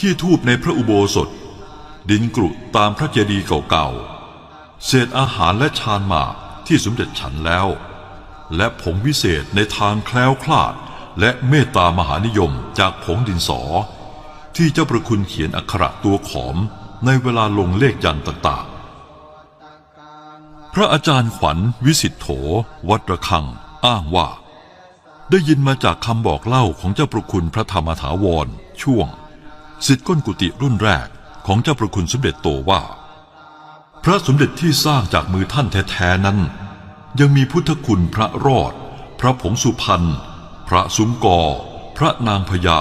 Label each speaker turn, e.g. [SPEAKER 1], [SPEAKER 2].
[SPEAKER 1] ขี้ทูบในพระอุโบสถ ดินกรุตามพระเจดีย์เก่าๆ เศษอาหารและชานหมากที่สมเด็จฉันแล้ว และผงวิเศษในทางแคล้วคลาด และเมตตามหานิยมจากผงดินสอ ที่เจ้าประคุณเขียนอักขระตัวขอมในเวลาลงเลขยันต์ต่างๆ พระอาจารย์ขวัญวิสิทธโธวัดระฆัง อ้างว่า ได้ยินมาจากคำบอกเล่าของเจ้าประคุณพระธรรมถาวรช่วง สิทธิ์ก้นกุฏิรุ่นแรกของเจ้าประคุณสมเด็จโตว่า พระสมเด็จที่สร้างจากมือท่านแท้ๆนั้น ยังมีพุทธคุณพระรอด พระผงสุพรรณพระสุมกอ พระนางพญา